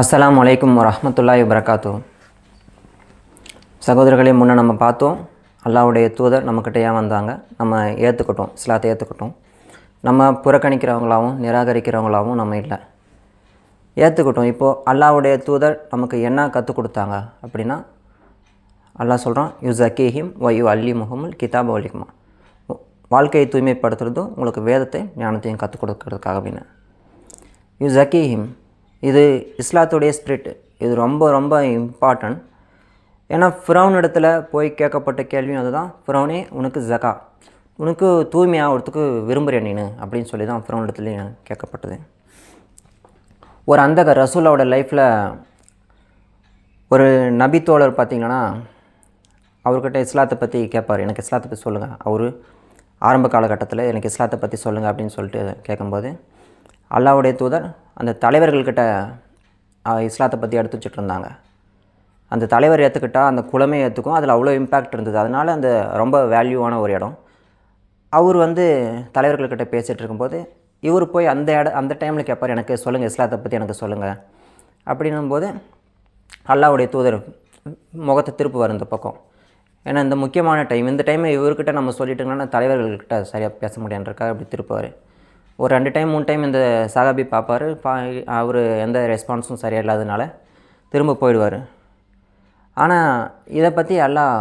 அஸ்லாம் அலைக்கும் வரமத்துல்லாய் வரகாத்தூ சகோதரர்களே முன்னே நம்ம பார்த்தோம் அல்லாவுடைய தூதர் நம்மக்கிட்ட ஏன் வந்தாங்க? நம்ம ஏற்றுக்கிட்டோம் இஸ்லாத்தை ஏற்றுக்கிட்டோம் நம்ம புறக்கணிக்கிறவங்களாகவும் நிராகரிக்கிறவங்களாகவும் நம்ம இல்லை. ஏற்றுக்கிட்டோம் இப்போது அல்லாவுடைய தூதர் நமக்கு என்ன கற்றுக் கொடுத்தாங்க அப்படின்னா அல்லாஹ் சொல்கிறான் யூ ஜக்கீஹிம் வயு அல்லி முகமுல் கிதாப் வலிக்குமா வாழ்க்கையை தூய்மைப்படுத்துறதும் உங்களுக்கு வேதத்தை ஞானத்தையும் கற்றுக் கொடுக்கறதுக்காக அப்படின்னு. யூ ஜக்கீஹிம் இது இஸ்லாத்துடைய ஸ்பிரிட் இது ரொம்ப ரொம்ப இம்பார்ட்டன்ட் ஏன்னா ஃபிரௌன் இடத்துல போய் கேட்கப்பட்ட கேள்வியும் அதுதான். ஃபிரௌனே உனக்கு ஜகா உனக்கு தூய்மையாகிறதுக்கு விரும்புகிறேன் நீனு அப்படின்னு சொல்லி தான் ஃபிரௌன் இடத்துலையும் கேட்கப்பட்டது. ஒரு அந்தக ரசூலாவோட லைஃப்பில் ஒரு நபி தோழர் பார்த்தீங்கன்னா அவர்கிட்ட இஸ்லாத்தை பற்றி கேட்பார். எனக்கு இஸ்லாத்தை பற்றி சொல்லுங்கள் அவர் ஆரம்ப காலகட்டத்தில் எனக்கு இஸ்லாத்தை பற்றி சொல்லுங்கள் அப்படின்னு சொல்லிட்டு கேட்கும்போது அல்லாவுடைய தூதர் அந்த தலைவர்கள்கிட்ட இஸ்லாத்தை பற்றி எடுத்து வச்சுட்ருந்தாங்க. அந்த தலைவர் ஏற்றுக்கிட்டால் அந்த குலமே ஏற்றுக்கும் அதில் அவ்வளோ இம்பேக்ட் இருந்தது. அதனால் அந்த ரொம்ப வேல்யூவான ஒரு இடம். அவர் வந்து தலைவர்கள்கிட்ட பேசிகிட்டு இருக்கும்போது இவர் போய் அந்த இட அந்த டைமில் கேட்பார் எனக்கு சொல்லுங்கள் இஸ்லாத்தை பற்றி எனக்கு சொல்லுங்கள் அப்படின்னும்போது அல்லாவுடைய தூதர் முகத்தை திருப்புவார் இந்த பக்கம். ஏன்னா இந்த முக்கியமான டைம் இந்த டைமை இவர்கிட்ட நம்ம சொல்லிட்டோம்னா தலைவர்கள்கிட்ட சரியாக பேச முடியான்றக்காக அப்படி திருப்புவார். ஒரு ரெண்டு டைம் மூணு டைம் இந்த சகாபி பார்ப்பார். பா அவர் எந்த ரெஸ்பான்ஸும் சரியாக இல்லாதனால திரும்ப போயிடுவார். ஆனால் இதை பற்றி எல்லாம்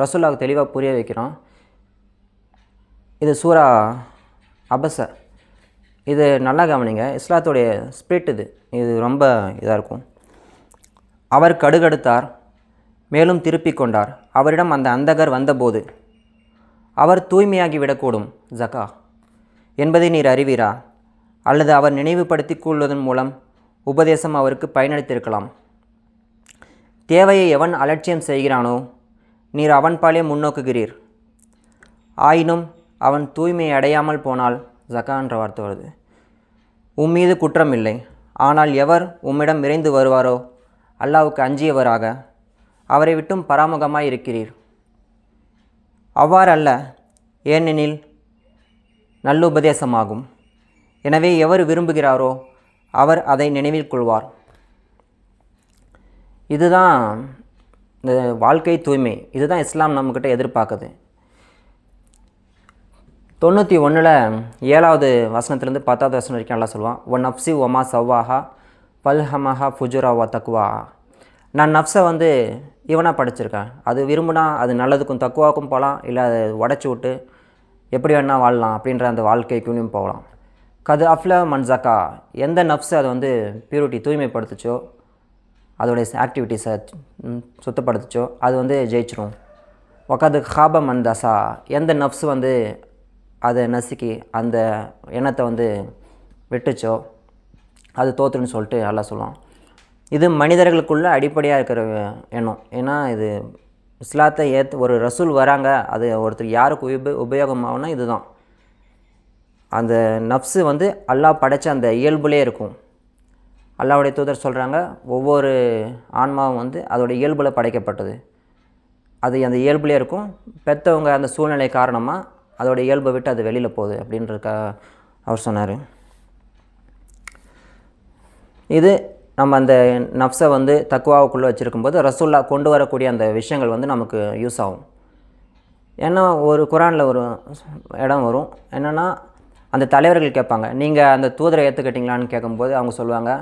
ரசூல்லாவுக்கு தெளிவாக புரிய வைக்கிறோம். இது சூரா அபச இது நல்லா கவனிங்க. இஸ்லாத்துடைய ஸ்பிரிட் இது. இது ரொம்ப இதாக இருக்கும். அவர் கடுகடுத்தார் மேலும் திருப்பி கொண்டார். அவரிடம் அந்த அந்தகர் வந்தபோது அவர் தூய்மையாகி விடக்கூடும். ஜகா என்பதை நீர் அறிவீரா? அல்லது அவர் நினைவுபடுத்திக் கொள்வதன் மூலம் உபதேசம் அவருக்கு பயனளித்திருக்கலாம். தேவையை எவன் அலட்சியம் செய்கிறானோ நீர் அவன் பாலே முன்னோக்குகிறீர். ஆயினும் அவன் தூய்மையை அடையாமல் போனால் ஜகான்ற வார்த்தை வருது. உம் மீது குற்றம் இல்லை ஆனால் எவர் உம்மிடம் விரைந்து வருவாரோ அல்லாவுக்கு அஞ்சியவராக அவரை விட்டும் பராமுகமாய் இருக்கிறீர். அவ்வாறல்ல ஏனெனில் நல்லுபதேசமாகும். எனவே எவர் விரும்புகிறாரோ அவர் அதை நினைவில் கொள்வார். இதுதான் இந்த வாழ்க்கை தூய்மை. இதுதான் இஸ்லாம் நம்மக்கிட்ட எதிர்பார்க்குது. தொண்ணூற்றி ஒன்றில் ஏழாவது வசனத்துலேருந்து பத்தாவது வசனம் வரைக்கும் நல்லா சொல்லுவான். ஒன் நப்சி ஒமா சவ்வாஹா பல்ஹமஹா ஃபுஜுராவா தக்குவா நான் நப்ஸை வந்து இவனாக படிச்சிருக்கேன். அது விரும்புனா அது நல்லதுக்கும் தக்குவாக்கும் போகலாம் இல்லை அதை உடச்சி விட்டு எப்படி வேணால் வாழலாம் அப்படின்ற அந்த வாழ்க்கைக்குள்ளேயும் போகலாம். கது அஃப்ல மன்சக்கா எந்த நப்ஸை அதை வந்து பியூரிட்டி தூய்மைப்படுத்துச்சோ அதோடைய ஆக்டிவிட்டீஸை சுத்தப்படுத்துச்சோ அது வந்து ஜெயிச்சிரும். உக்காது ஹாப மன்தசா எந்த நப்ஸ் வந்து அதை நசுக்கி அந்த எண்ணத்தை வந்து விட்டுச்சோ அது தோத்துருன்னு சொல்லிட்டு நல்லா சொல்லுவான். இது மனிதர்களுக்குள்ள அடிப்படையாக இருக்கிற எண்ணம். ஏன்னா இது இஸ்லாத்தை ஏற்று ஒரு ரசூல் வராங்க அது ஒருத்தர் யாருக்கு உப உபயோகமாகனா இதுதான். அந்த நஃப்ஸு வந்து அல்லாஹ் படைச்ச அந்த இயல்புலே இருக்கும். அல்லாவுடைய தூதர் சொல்கிறாங்க ஒவ்வொரு ஆன்மாவும் வந்து அதோடய இயல்பில் படைக்கப்பட்டது. அது அந்த இயல்புலே இருக்கும். பெற்றவங்க அந்த சூழ்நிலை காரணமாக அதோடய இயல்பை விட்டு அது வெளியில் போகுது அப்படின்றக்கா அவர் சொன்னார். இது நம்ம அந்த நஃப்ஸை வந்து தக்குவாவுக்குள்ளே வச்சுருக்கும்போது ரசூல்லா கொண்டு வரக்கூடிய அந்த விஷயங்கள் வந்து நமக்கு யூஸ் ஆகும். ஏன்னா ஒரு குரானில் ஒரு இடம் வரும். என்னென்னா அந்த தலைவர்கள் கேட்பாங்க நீங்கள் அந்த தூதரை ஏற்றுக்கிட்டீங்களான்னு கேட்கும்போது அவங்க சொல்லுவாங்க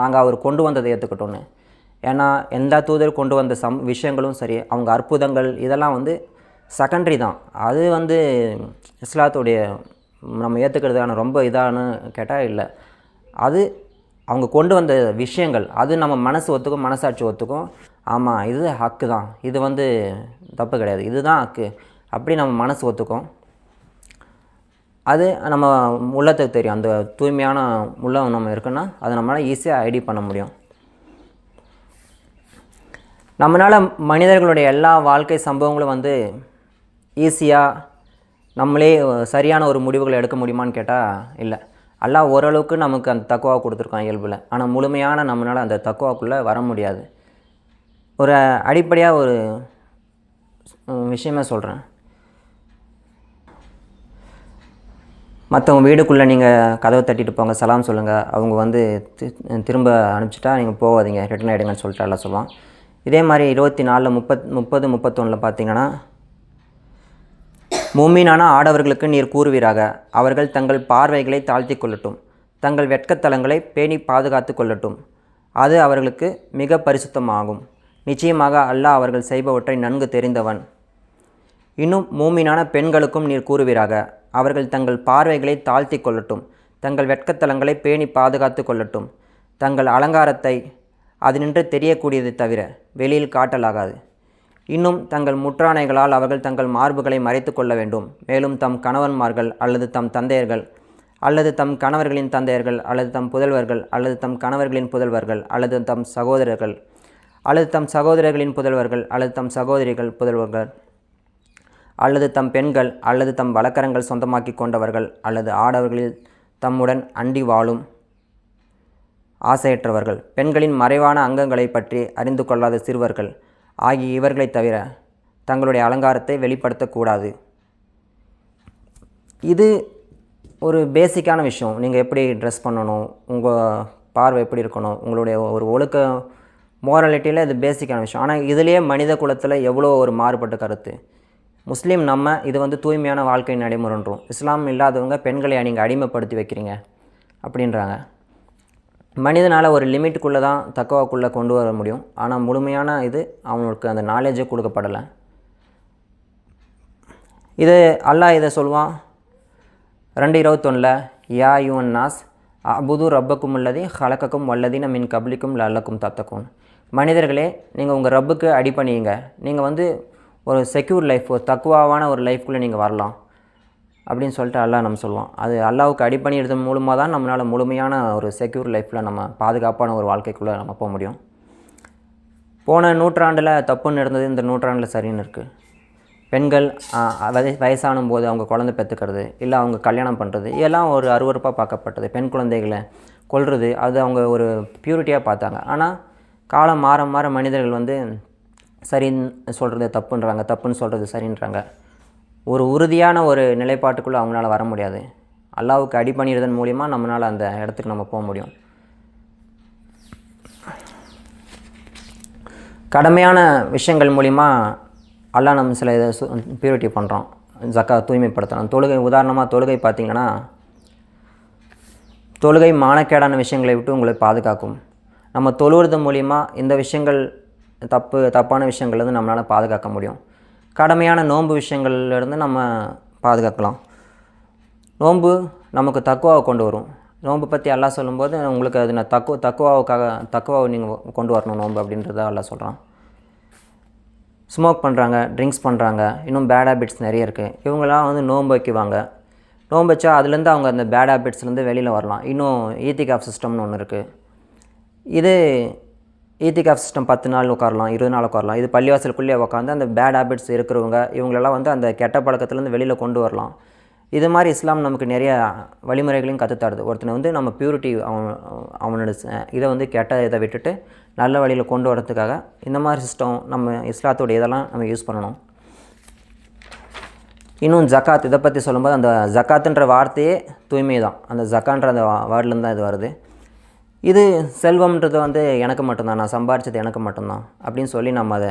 நாங்கள் அவர் கொண்டு வந்ததை ஏற்றுக்கிட்டோன்னு ஏன்னா எந்த தூதர் கொண்டு வந்த சம் விஷயங்களும் சரி அவங்க அற்புதங்கள் இதெல்லாம் வந்து செகண்டரி தான். அது வந்து இஸ்லாத்துடைய நம்ம ஏற்றுக்கிறதான ரொம்ப இதான்னு கேட்டால் இல்லை. அது அவங்க கொண்டு வந்த விஷயங்கள் அது நம்ம மனசு ஒத்துக்கும் மனசாட்சி ஒத்துக்கும். ஆமாம் இது ஹக்கு தான் இது வந்து தப்பு கிடையாது. இதுதான் ஹக்கு. அப்படி நம்ம மனசு ஒத்துக்கும். அது நம்ம உள்ளத்துக்கு தெரியும். அந்த தூய்மையான உள்ளம் நம்ம இருக்குன்னா அதை நம்மளால் ஈஸியாக ஐடி பண்ண முடியும். நம்மளால் மனிதர்களுடைய எல்லா வாழ்க்கை சம்பவங்களும் வந்து ஈஸியாக நம்மளே சரியான ஒரு முடிவுகளை எடுக்க முடியுமான்னு கேட்டால் இல்லை. எல்லாம் ஓரளவுக்கு நமக்கு அந்த தக்குவா கொடுத்துருக்கான் இயல்பில். ஆனால் முழுமையான நம்மளால் அந்த தக்குவாக்குள்ளே வர முடியாது. ஒரு அடிப்படையாக ஒரு உம், விஷயமே சொல்கிறேன் மற்றவங்க வீடுக்குள்ளே நீங்கள் கதவை தட்டிட்டு போங்க சலாம் சொல்லுங்கள் அவங்க வந்து தி- திரும்ப அனுப்பிச்சிட்டா நீங்கள் போகாதீங்க. ரிட்டர்ன் ஆகிடுங்கன்னு சொல்லிட்டு எல்லாம் சொல்லுவான். இதே மாதிரி இருபத்தி நாலில் முப்பத் முப்பது முப்பத்தொன்னில் பார்த்தீங்கன்னா மூமீனான ஆடவர்களுக்கு நீர் கூறுவீராக. அவர்கள் தங்கள் பார்வைகளை தாழ்த்தி கொள்ளட்டும். தங்கள் வெட்கத்தலங்களை பேணி பாதுகாத்து கொள்ளட்டும். அது அவர்களுக்கு மிக பரிசுத்தமாகும். நிச்சயமாக அல்லாஹ் அவர்கள் செய்பவற்றை நன்கு தெரிந்தவன். இன்னும் மூமினான பெண்களுக்கும் நீர் கூறுவீராக. அவர்கள் தங்கள் பார்வைகளை தாழ்த்தி கொள்ளட்டும். தங்கள் வெட்கத்தலங்களை பேணி பாதுகாத்து கொள்ளட்டும். தங்கள் அலங்காரத்தை அதனின்று தெரியக்கூடியது தவிர வெளியில் காட்டலாகாது. இன்னும் தங்கள் முற்றானைகளால் அவர்கள் தங்கள் மார்புகளை மறைத்து கொள்ள வேண்டும். மேலும் தம் கணவன்மார்கள் அல்லது தம் தந்தையர்கள் அல்லது தம் கணவர்களின் தந்தையர்கள் அல்லது தம் புதல்வர்கள் அல்லது தம் கணவர்களின் புதல்வர்கள் அல்லது தம் சகோதரர்கள் அல்லது தம் சகோதரர்களின் புதல்வர்கள் அல்லது தம் சகோதரிகள் புதல்வர்கள் அல்லது தம் பெண்கள் அல்லது தம் வழக்கரங்கள் சொந்தமாக்கி கொண்டவர்கள் அல்லது ஆடவர்களில் தம்முடன் அண்டி வாழும் ஆசையற்றவர்கள். பெண்களின் மறைவான அங்கங்களை பற்றி அறிந்து கொள்ளாத சிறுவர்கள் ஆகிய இவர்களைத் தவிர தங்களுடைய அலங்காரத்தை வெளிப்படுத்தக்கூடாது. இது ஒரு பேசிக்கான விஷயம். நீங்கள் எப்படி ட்ரெஸ் பண்ணணும் உங்கள் பார்வை எப்படி இருக்கணும் உங்களுடைய ஒரு ஒழுக்க மோரலிட்டியில் இது பேசிக்கான விஷயம். ஆனால் இதுலேயே மனித குலத்தில் எவ்வளோ ஒரு மாறுபட்ட கருத்து. முஸ்லீம் நம்ம இது வந்து தூய்மையான வாழ்க்கை நடைமுறைன்றோம். இஸ்லாம் இல்லாதவங்க பெண்களை நீங்கள் அடிமைப்படுத்தி வைக்கிறீங்க அப்படின்றாங்க. மனிதனால் ஒரு லிமிட்டுக்குள்ளே தான் தக்குவாக்குள்ளே கொண்டு வர முடியும். ஆனால் முழுமையான இது அவனுக்கு அந்த நாலேஜே கொடுக்கப்படலை. இது அல்லாஹ் இதை சொல்லுவான் ரெண்டு இருபத்தொன்னில் யா யுவன் நாஸ் அபுது ரப்பக்கும் உள்ளதி ஹலக்கக்கும் வல்லதின மின் கபலிக்கும் லல்லக்கும் தத்தக்கும் மனிதர்களே நீங்கள் உங்கள் ரப்புக்கு அடிப்பணியுங்க நீங்கள் வந்து ஒரு செக்யூர் லைஃப் ஒரு தக்குவாவான ஒரு லைஃப்குள்ளே நீங்கள் வரலாம். அப்படின்னு சொல்லிட்டு அல்லாஹ் நம்ம சொல்லுவோம் அது அல்லாவுக்கு அடிப்பணிறது மூலமாக தான் நம்மளால் முழுமையான ஒரு செக்யூர் லைஃப்பில் நம்ம பாதுகாப்பான ஒரு வாழ்க்கைக்குள்ளே நம்ம போக முடியும். போன நூற்றாண்டில் தப்புன்னு இருந்தது இந்த நூற்றாண்டில் சரின்னு இருக்குது பெண்கள் ஆ, வயசானும் போது அவங்க குழந்தை பெற்றுக்கிறது இல்லை அவங்க கல்யாணம் பண்ணுறது இதெல்லாம் ஒரு அருவருப்பாக பார்க்கப்பட்டது. பெண் குழந்தைகளை கொல்றது அது அவங்க ஒரு பியூரிட்டியாக பார்த்தாங்க. ஆனால் காலம் மாற மாற மனிதர்கள் வந்து சரின்னு சொல்கிறது தப்புன்றாங்க தப்புன்னு சொல்கிறது சரின்றாங்க. ஒரு உறுதியான ஒரு நிலைப்பாட்டுக்குள்ளே அவங்களால வர முடியாது. அல்லாவுக்கு அடிபணிறதன் மூலிமா நம்மளால் அந்த இடத்துக்கு நம்ம போக முடியும். கடமையான விஷயங்கள் மூலிமா அல்லாஹ் நம்ம சில இதை சு பியூரிட்டி பண்ணுறோம் ஜக்கா தூய்மைப்படுத்தணும் தொழுகை உதாரணமாக தொழுகை பார்த்திங்கன்னா தொழுகை மானக்கேடான விஷயங்களை விட்டு உங்களை பாதுகாக்கும். நம்ம தொழுவது மூலிமா இந்த விஷயங்கள் தப்பு தப்பான விஷயங்கள் வந்து நம்மளால் பாதுகாக்க முடியும். கடமையான நோன்பு விஷயங்கள்லேருந்து நம்ம பாதுகாக்கலாம். நோன்பு நமக்கு தக்குவாவை கொண்டு வரும். நோன்பு பற்றி எல்லாம் சொல்லும்போது உங்களுக்கு அது நான் தக்கு தக்குவாவுக்காக தக்குவாவை நீங்கள் கொண்டு வரணும் நோன்பு அப்படின்றத எல்லாம் சொல்கிறான் ஸ்மோக் பண்ணுறாங்க ட்ரிங்க்ஸ் பண்ணுறாங்க இன்னும் பேட் ஹேபிட்ஸ் நிறைய இருக்குது இவங்களாம் வந்து நோன்பு வைக்குவாங்க. நோன்பு வச்சா அதுலேருந்து அவங்க அந்த பேட் ஹேபிட்ஸ்லேருந்து வெளியில் வரலாம். இன்னும் ஈத்திகாப் சிஸ்டம்னு ஒன்று இருக்குது இது ஈத்திகாஃப் சிஸ்டம் பத்து நாள் உட்காரலாம் இருபது நாள் உட்காரலாம். இது பள்ளிவாசலுக்குள்ளே உட்காந்து அந்த பேட் ஹேபிட்ஸ் இருக்கிறவங்க இவங்களெல்லாம் வந்து அந்த கெட்ட பழக்கத்துலேருந்து வெளியில் கொண்டு வரலாம். இது மாதிரி இஸ்லாம் நமக்கு நிறைய வழிமுறைகளையும் கற்றுத்தருது ஒருத்தனை வந்து நம்ம பியூரிட்டி அவன் அவனோட இதை வந்து கெட்ட இதை விட்டுட்டு நல்ல வழியில் கொண்டு வரதுக்காக இந்த மாதிரி சிஸ்டம் நம்ம இஸ்லாத்தோடைய இதெல்லாம் நம்ம யூஸ் பண்ணணும். இன்னும் ஜக்காத் இதை பற்றி சொல்லும்போது அந்த ஜக்காத்துன்ற வார்த்தையே தூய்மை தான் அந்த ஜக்கான்ற அந்த வேர்ட்லேருந்து தான் இது வருது. இது செல்வம்ன்றது வந்து எனக்கு மட்டும்தான் நான் சம்பாரித்தது எனக்கு மட்டும்தான் அப்படின்னு சொல்லி நம்ம அதை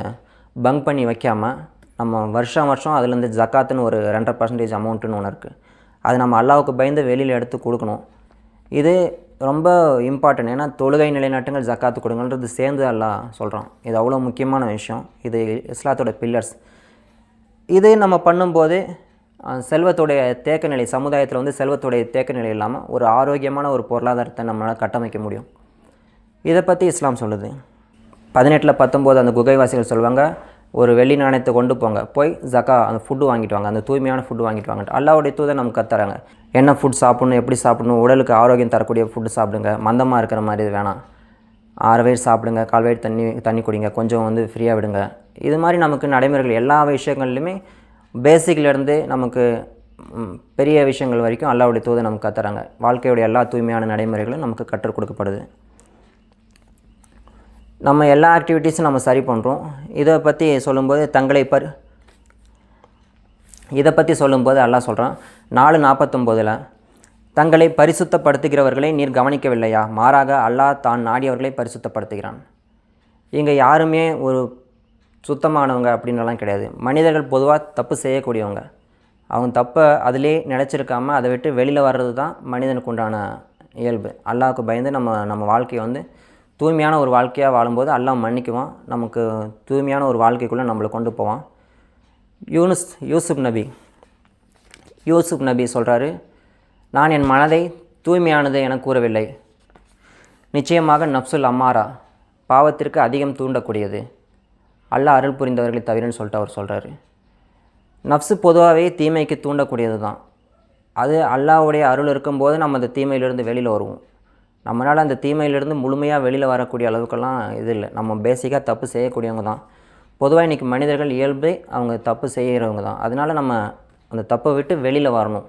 பங்க் பண்ணி வைக்காமல் நம்ம வருஷம் வருஷம் அதுலேருந்து ஜக்காத்துன்னு ஒரு ரெண்டரை பர்சன்டேஜ் அமௌண்ட்டுன்னு ஒன்று இருக்குது அது நம்ம அல்லாவுக்கு பயந்து வெளியில் எடுத்து கொடுக்கணும். இது ரொம்ப இம்பார்ட்டன்ட் ஏன்னா தொழுகை நிலைநாட்டுங்கள் ஜக்காத்து கொடுங்கன்றது சேர்ந்து அல்லாஹ் சொல்கிறான் இது அவ்வளோ முக்கியமான விஷயம். இது இஸ்லாத்தோட பில்லர்ஸ் இது நம்ம பண்ணும்போது செல்வத்துடைய தேக்க நிலை சமுதாயத்தில் வந்து செல்வத்துடைய தேக்க நிலை இல்லாமல் ஒரு ஆரோக்கியமான ஒரு பொருளாதாரத்தை நம்மளால் கட்டமைக்க முடியும். இதை பற்றி இஸ்லாம் சொல்லுது. பதினெட்டில் பத்தொம்போது அந்த குகைவாசிகள் சொல்லுவாங்க ஒரு வெள்ளி நாணயத்தை கொண்டு போங்க போய் ஜக்கா அந்த ஃபுட்டு வாங்கிட்டு வாங்க அந்த தூய்மையான ஃபுட்டு வாங்கிட்டு வாங்க. அல்லாவுடைய தூதை நமக்கு கத்துறாங்க என்ன ஃபுட் சாப்பிடணும் எப்படி சாப்பிடணும் உடலுக்கு ஆரோக்கியம் தரக்கூடிய ஃபுட்டு சாப்பிடுங்க மந்தமாக இருக்கிற மாதிரி வேணாம். ஆறு வயிறு சாப்பிடுங்க கால் வயிறு தண்ணி தண்ணி குடிங்க கொஞ்சம் வந்து ஃப்ரீயாக விடுங்க. இது மாதிரி நமக்கு நடைமுறைகள் எல்லா விஷயங்கள்லையுமே பேசிக்லேருந்து நமக்கு பெரிய விஷயங்கள் வரைக்கும் அல்லாவுடைய தூதை நமக்கு கத்துறாங்க வாழ்க்கையுடைய எல்லா தூய்மையான நடைமுறைகளும் நமக்கு கற்றுக் கொடுக்கப்படுது. நம்ம எல்லா ஆக்டிவிட்டீஸும் நம்ம சரி பண்ணுறோம் இதை பற்றி சொல்லும்போது தங்களை பர் இதை பற்றி சொல்லும்போது அல்லாஹ் சொல்கிறான் நாலு நாற்பத்தொம்போதில் தங்களை பரிசுத்தப்படுத்துகிறவர்களை நீர் கவனிக்கவில்லையா? மாறாக அல்லாஹ் தான் நாடியவர்களை பரிசுத்தப்படுத்துகிறான். இங்கே யாருமே ஒரு சுத்தமானவங்க அப்படின்றலாம் கிடையாது. மனிதர்கள் பொதுவாக தப்பு செய்யக்கூடியவங்க. அவங்க தப்பை அதிலே நினச்சிருக்காமல் அதை விட்டு வெளியில் வர்றது தான் மனிதனுக்கு உண்டான இயல்பு. அல்லாவுக்கு பயந்து நம்ம நம்ம வாழ்க்கையை வந்து தூய்மையான ஒரு வாழ்க்கையாக வாழும்போது அல்லாஹ் மன்னிக்குவான். நமக்கு தூய்மையான ஒரு வாழ்க்கைக்குள்ளே நம்மளை கொண்டு போவான். யூனுஸ் யூசுப் நபி. யூசுப் நபி சொல்கிறாரு நான் என் மனதை தூய்மையானது என கூறவில்லை. நிச்சயமாக நப்சுல் அம்மாரா பாவத்திற்கு அதிகம் தூண்டக்கூடியது. அல்லா அருள் புரிந்தவர்களை தவிரன்னு சொல்லிட்டு அவர் சொல்கிறாரு நஃப்ஸு பொதுவாகவே தீமைக்கு தூண்டக்கூடியது தான். அது அல்லாவுடைய அருள் இருக்கும்போது நம்ம அந்த தீமையிலிருந்து வெளியில் வருவோம். நம்மளால் அந்த தீமையிலிருந்து முழுமையாக வெளியில் வரக்கூடிய அளவுக்கெல்லாம் இது இல்லை. நம்ம பேசிக்காக தப்பு செய்யக்கூடியவங்க தான். பொதுவாக இன்றைக்கி மனிதர்கள் இயல்பு அவங்க தப்பு செய்கிறவங்க தான். அதனால் நம்ம அந்த தப்பை விட்டு வெளியில் வரணும்.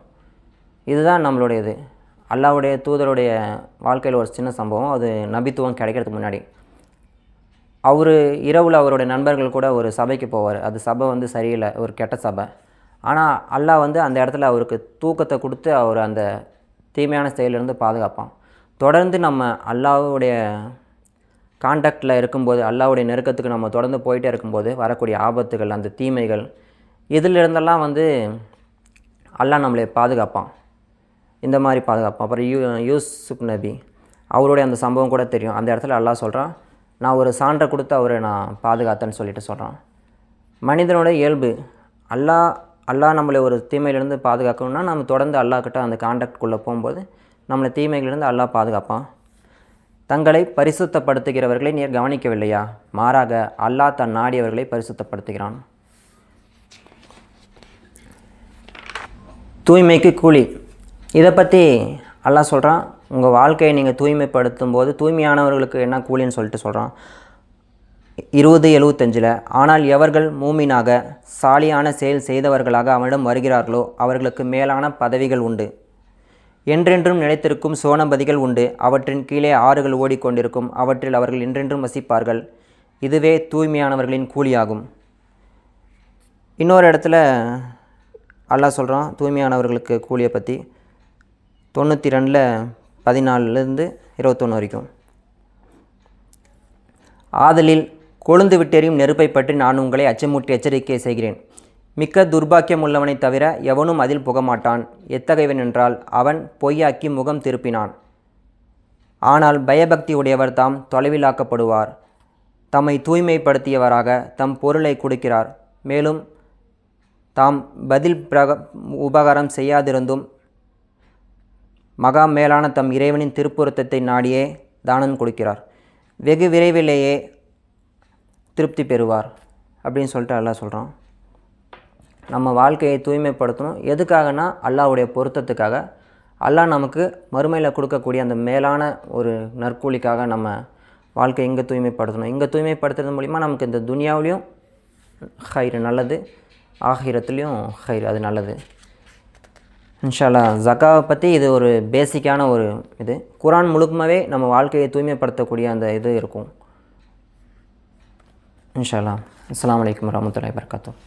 இதுதான் நம்மளுடைய இது. அல்லாவுடைய தூதருடைய வாழ்க்கையில் ஒரு சின்ன சம்பவம். அது நபித்துவம் கிடைக்கிறதுக்கு முன்னாடி. அவர் இரவில் அவருடைய நண்பர்கள் கூட ஒரு சபைக்கு போவார். அது சபை வந்து சரியில்லை ஒரு கெட்ட சபை. ஆனால் அல்லாஹ் வந்து அந்த இடத்துல அவருக்கு தூக்கத்தை கொடுத்து அவர் அந்த தீமையான செயலிருந்து பாதுகாப்பான். தொடர்ந்து நம்ம அல்லாஹ்வுடைய காண்டாக்டில் இருக்கும்போது அல்லாவுடைய நெருக்கத்துக்கு நம்ம தொடர்ந்து போயிட்டே இருக்கும்போது வரக்கூடிய ஆபத்துகள் அந்த தீமைகள் இதிலிருந்தெல்லாம் வந்து அல்லாஹ் நம்மளை பாதுகாப்பான். இந்த மாதிரி பாதுகாப்பான். அப்புறம் யூ யூசுப் நபி அவருடைய அந்த சம்பவம் கூட தெரியும். அந்த இடத்துல அல்லாஹ் சொல்கிறான் நான் ஒரு சான்றை கொடுத்து அவரை நான் பாதுகாத்தேன்னு சொல்லிட்டு சொல்கிறான் மனிதனோட இயல்பு அல்லாஹ் அல்லாஹ் நம்மளை ஒரு தீமையிலேருந்து பாதுகாக்கணும்னா நம்ம தொடர்ந்து அல்லாக்கிட்ட அந்த காண்டாக்டுக்குள்ளே போகும்போது நம்மளை தீமைகளிலிருந்து அல்லாஹ் பாதுகாப்பான். தங்களை பரிசுத்தப்படுத்துகிறவர்களை நீர் கவனிக்கவில்லையா? மாறாக அல்லாஹ் தன் நாடியவர்களை பரிசுத்தப்படுத்துகிறான். தூய்மைக்கு கூலி. இதை பற்றி அல்லாஹ் சொல்கிறான் உங்கள் வாழ்க்கையை நீங்கள் தூய்மைப்படுத்தும் போது தூய்மையானவர்களுக்கு என்ன கூலின்னு சொல்லிட்டு சொல்கிறான் இருபது எழுவத்தஞ்சில் ஆனால் எவர்கள் மூமினாக சாலியான செயல் செய்தவர்களாக அவனிடம் வருகிறார்களோ அவர்களுக்கு மேலான பதவிகள் உண்டு. என்றென்றும் நிலைத்திருக்கும் சோனபதிகள் உண்டு. அவற்றின் கீழே ஆறுகள் ஓடிக்கொண்டிருக்கும். அவற்றில் அவர்கள் என்றென்றும் வசிப்பார்கள். இதுவே தூய்மையானவர்களின் கூலியாகும். இன்னொரு இடத்துல அல்லாஹ் சொல்கிறான் தூய்மையானவர்களுக்கு கூலியை பற்றி தொண்ணூற்றி ரெண்டில் பதினாலுலேருந்து இருபத்தொன்று வரைக்கும். ஆதலில் கொழுந்து விட்டெறியும் நெருப்பை பற்றி நான் உங்களை அச்சமூட்டி எச்சரிக்கை செய்கிறேன். மிக்க துர்பாக்கியம் உள்ளவனைத் தவிர எவனும் அதில் புகமாட்டான். எத்தகையவன் என்றால் அவன் பொய்யாக்கி முகம் திருப்பினான். ஆனால் பயபக்தி உடையவர் தாம் தொலைவிலாக்கப்படுவார். தம்மை தூய்மைப்படுத்தியவராக தம் பொருளை கொடுக்கிறார். மேலும் தாம் பதில் பிரக உபகாரம் செய்யாதிருந்தும் மகா மேலான தம் இறைவனின் திருப்பொருத்தத்தை நாடியே தானம் கொடுக்கிறார். வெகு விரைவிலேயே திருப்தி பெறுவார் அப்படின்னு சொல்லிட்டு அல்லாஹ் சொல்கிறான் நம்ம வாழ்க்கையை தூய்மைப்படுத்தணும். எதுக்காகனா அல்லாஹ்வுடைய பொருத்தத்துக்காக. அல்லாஹ் நமக்கு மறுமையில் கொடுக்கக்கூடிய அந்த மேலான ஒரு நற்கூலிக்காக நம்ம வாழ்க்கை இங்கே தூய்மைப்படுத்தணும். இங்கே தூய்மைப்படுத்துறது மூலிமா நமக்கு இந்த துனியாவிலையும் ஹைர் நல்லது ஆகிரத்துலேயும் ஹைர் அது நல்லது. இன்ஷால்லா ஜக்காவை பற்றி இது ஒரு பேசிக்கான ஒரு இது. குரான் முழுக்கமாகவே நம்ம வாழ்க்கையை தூய்மைப்படுத்தக்கூடிய அந்த இது இருக்கும். இன்ஷால்லா அஸ்லாம் வலைக்கம் வரமத்துல்லாஹி வபரகாத்துஹ்.